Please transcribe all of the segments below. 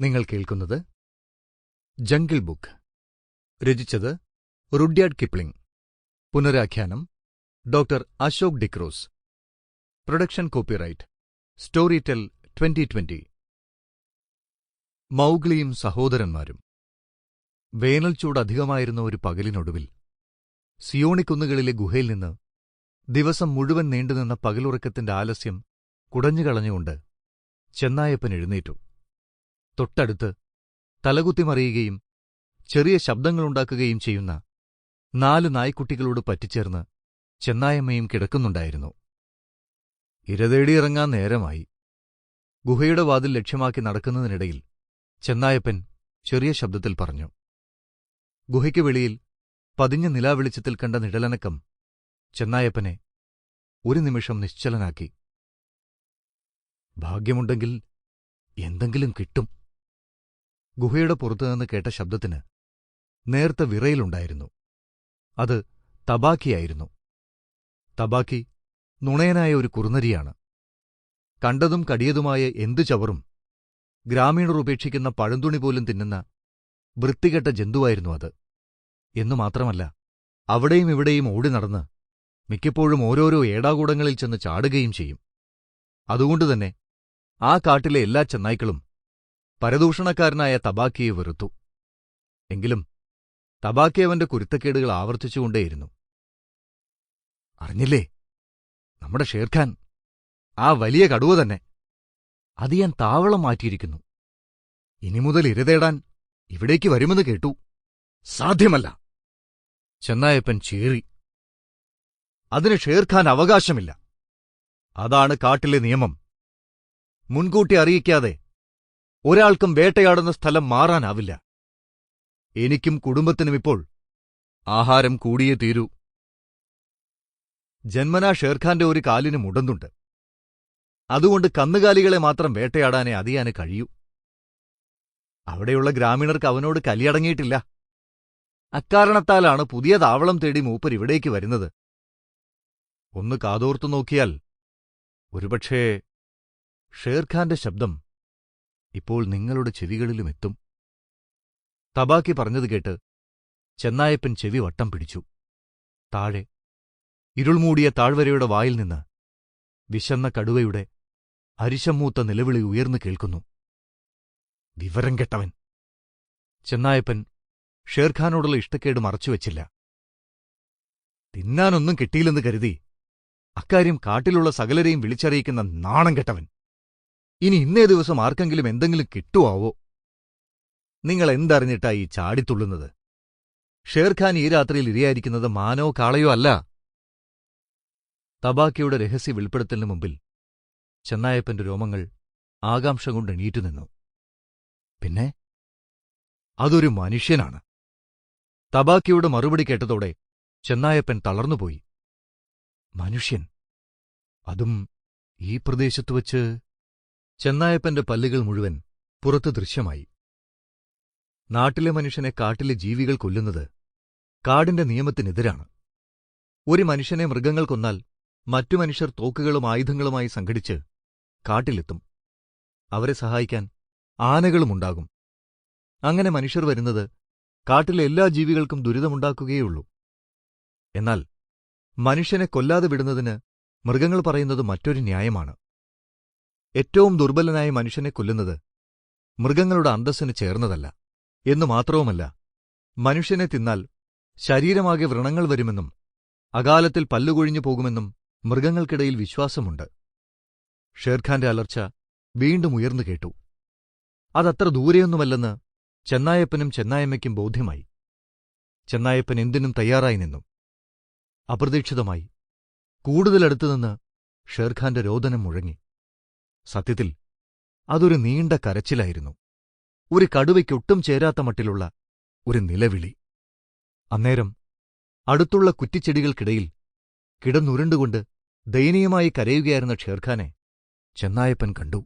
നിങ്ങൾ കേൾക്കുന്നത് jungle book രചിച്ചത് Rudyard Kipling പുനരാഖ്യാനം doctor Ashok D'Cruz production copyright story tell twenty twenty മൗഗ്ലിയും സഹോദരന്മാരും. വേനൽ ചൂട് അധികമായിരുന്ന ഒരു പകലിനൊടുവിൽ സിയോണിക്കുന്നുകളിലെ ഗുഹയിൽ നിന്ന് ദിവസം മുഴുവൻ നീണ്ടുനിന്ന പകലുറക്കത്തിന്റെ ആലസ്യം കുടഞ്ഞുകളഞ്ഞുകൊണ്ട് ചെന്നായപ്പൻ എഴുന്നേറ്റു. തൊട്ടടുത്ത് തലകുത്തിമറിയുകയും ചെറിയ ശബ്ദങ്ങളുണ്ടാക്കുകയും ചെയ്യുന്ന നാല് നായ്ക്കുട്ടികളോട് പറ്റിച്ചേർന്ന് ചെന്നായമ്മയും കിടക്കുന്നുണ്ടായിരുന്നു. ഇരതേടിയിറങ്ങാൻ നേരമായി. ഗുഹയുടെ വാതിൽ ലക്ഷ്യമാക്കി നടക്കുന്നതിനിടയിൽ ചെന്നായപ്പൻ ചെറിയ ശബ്ദത്തിൽ പറഞ്ഞു ഗുഹയ്ക്ക് വെളിയിൽ പതിഞ്ഞ നിലാവെളിച്ചത്തിൽ കണ്ട നിഴലനക്കം ചെന്നായപ്പനെ ഒരു നിമിഷം നിശ്ചലനാക്കി. ഭാഗ്യമുണ്ടെങ്കിൽ എന്തെങ്കിലും കിട്ടും. ഗുഹയുടെ പുറത്തുനിന്ന് കേട്ട ശബ്ദത്തിന് നേർത്ത വിറയിലുണ്ടായിരുന്നു. അത് തബാക്കിയായിരുന്നു. തബാക്കി നുണയനായ ഒരു കുറുനരിയാണ്. കണ്ടതും കടിയതുമായ എന്തു ചവറും ഗ്രാമീണർ ഉപേക്ഷിക്കുന്ന പഴന്തുണി പോലും തിന്നുന്ന വൃത്തികെട്ട ജന്തുവായിരുന്നു അത്. എന്നു മാത്രമല്ല അവിടെയും ഇവിടെയും ഓടി നടന്ന് മിക്കപ്പോഴും ഓരോരോ ഏടാകൂടങ്ങളിൽ ചെന്ന് ചാടുകയും ചെയ്യും. അതുകൊണ്ടുതന്നെ ആ കാട്ടിലെ എല്ലാ ചെന്നായ്ക്കളും പരദൂഷണക്കാരനായ തബാക്കിയെ വെറുത്തു. എങ്കിലും തബാക്കി അവന്റെ കുരുത്തക്കേടുകൾ ആവർത്തിച്ചുകൊണ്ടേയിരുന്നു. അറിഞ്ഞില്ലേ? നമ്മുടെ ഷേർഖാൻ ആ വലിയ കടുവ തന്നെ. അത് ഞാൻ താവളം മാറ്റിയിരിക്കുന്നു. ഇനി മുതൽ ഇരതേടാൻ ഇവിടേക്ക് വരുമെന്ന് കേട്ടു. സാധ്യമല്ല. ചെന്നായപ്പൻ ചീറി. അതിന് ഷേർഖാൻ അവകാശമില്ല. അതാണ് കാട്ടിലെ നിയമം. മുൻകൂട്ടി അറിയിക്കാതെ ഒരാൾക്കും വേട്ടയാടുന്ന സ്ഥലം മാറാനാവില്ല. എനിക്കും കുടുംബത്തിനും ഇപ്പോൾ ആഹാരം കൂടിയേ തീരൂ. ജന്മനാ ഷേർഖാന്റെ ഒരു കാലിന് മുടന്തുണ്ട്. അതുകൊണ്ട് കന്നുകാലികളെ മാത്രം വേട്ടയാടാനേ അതിയാന് കഴിയൂ. അവിടെയുള്ള ഗ്രാമീണർക്ക് അവനോട് കലിയടങ്ങിയിട്ടില്ല. അക്കാരണത്താലാണ് പുതിയ താവളം തേടി മൂപ്പർ ഇവിടേക്ക് വരുന്നത്. ഒന്ന് കാതോർത്തു നോക്കിയാൽ ഒരുപക്ഷേ ഷേർഖാന്റെ ശബ്ദം ഇപ്പോൾ നിങ്ങളുടെ ചെവികളിലും എത്തും. തബാക്കി പറഞ്ഞത് കേട്ട് ചെന്നായപ്പൻ ചെവി വട്ടം പിടിച്ചു. താഴെ ഇരുൾമൂടിയ താഴ്വരയുടെ വായിൽ നിന്ന് വിശന്ന കടുവയുടെ അരിശമൂത്ത നിലവിളി ഉയർന്നു കേൾക്കുന്നു. വിവരം കെട്ടവൻ. ചെന്നായപ്പൻ ഷേർഖാനോടുള്ള ഇഷ്ടക്കേട് മറച്ചുവെച്ചില്ല തിന്നാനൊന്നും കിട്ടിയില്ലെന്ന് കരുതി അക്കാര്യം കാട്ടിലുള്ള സകലരെയും വിളിച്ചറിയിക്കുന്ന നാണം കെട്ടവൻ. ഇനി ഇന്നേ ദിവസം ആർക്കെങ്കിലും എന്തെങ്കിലും കിട്ടുവാവോ? നിങ്ങൾ എന്തറിഞ്ഞിട്ടാ ഈ ചാടിത്തുള്ളുന്നത് ഷേർഖാൻ ഈ രാത്രിയിൽ ഇരയായിരിക്കുന്നത് മാനോ കാളയോ അല്ല. തബാക്കിയുടെ രഹസ്യ വെളിപ്പെടുത്തലിനു മുമ്പിൽ ചെന്നായപ്പന്റെ രോമങ്ങൾ ആകാംക്ഷ കൊണ്ട് എണീറ്റുനിന്നു പിന്നെ? അതൊരു മനുഷ്യനാണ്. തബാക്കിയുടെ മറുപടി കേട്ടതോടെ ചെന്നായപ്പൻ തളർന്നുപോയി. മനുഷ്യൻ. അതും ഈ പ്രദേശത്ത് വച്ച് ചെന്നായപ്പന്റെ പല്ലുകൾ മുഴുവൻ പുറത്തു ദൃശ്യമായി. നാട്ടിലെ മനുഷ്യനെ കാട്ടിലെ ജീവികൾ കൊല്ലുന്നത് കാടിന്റെ നിയമത്തിനെതിരാണ്. ഒരു മനുഷ്യനെ മൃഗങ്ങൾ കൊന്നാൽ മറ്റു മനുഷ്യർ തോക്കുകളും ആയുധങ്ങളുമായി സംഘടിച്ച് കാട്ടിലെത്തും. അവരെ സഹായിക്കാൻ ആനകളുമുണ്ടാകും അങ്ങനെ മനുഷ്യർ വരുന്നത് കാട്ടിലെ എല്ലാ ജീവികൾക്കും ദുരിതമുണ്ടാക്കുകയുള്ളൂ എന്നാൽ മനുഷ്യനെ കൊല്ലാതെ വിടുന്നതിന് മൃഗങ്ങൾ പറയുന്നത് മറ്റൊരു ന്യായമാണ്. ഏറ്റവും ദുർബലനായ മനുഷ്യനെ കൊല്ലുന്നത് മൃഗങ്ങളുടെ അന്തസ്സിന് ചേർന്നതല്ല എന്നു മാത്രവുമല്ല മനുഷ്യനെ തിന്നാൽ ശരീരമാകെ വ്രണങ്ങൾ വരുമെന്നും അകാലത്തിൽ പല്ലുകൊഴിഞ്ഞു പോകുമെന്നും മൃഗങ്ങൾക്കിടയിൽ വിശ്വാസമുണ്ട്. ഷേർഖാന്റെ അലർച്ച വീണ്ടും ഉയർന്നു കേട്ടു. അതത്ര ദൂരെയൊന്നുമല്ലെന്ന് ചെന്നായപ്പനും ചെന്നായമ്മയ്ക്കും ബോധ്യമായി. ചെന്നായപ്പൻ എന്തിനും തയ്യാറായി നിന്നു. അപ്രതീക്ഷിതമായി. കൂടുതലടുത്തുനിന്ന് ഷേർഖാന്റെ രോദനം മുഴങ്ങി. സത്യത്തിൽ അതൊരു നീണ്ട കരച്ചിലായിരുന്നു ഒരു കടുവയ്ക്കൊട്ടും ചേരാത്ത മട്ടിലുള്ള ഒരു നിലവിളി അന്നേരം അടുത്തുള്ള കുറ്റിച്ചെടികൾക്കിടയിൽ കിടന്നുരുണ്ടുകൊണ്ട് ദയനീയമായി കരയുകയായിരുന്ന ഷേർഖാനെ ചെന്നായപ്പൻ കണ്ടു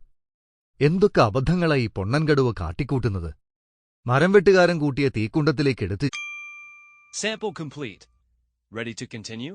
എന്തൊക്കെ അബദ്ധങ്ങളായി പൊണ്ണൻകടുവ കാട്ടിക്കൂട്ടുന്നത് മരം വെട്ടുകാരൻ കൂട്ടിയ തീക്കുണ്ടത്തിലേക്കെടുത്ത് Sample. Ready to continue?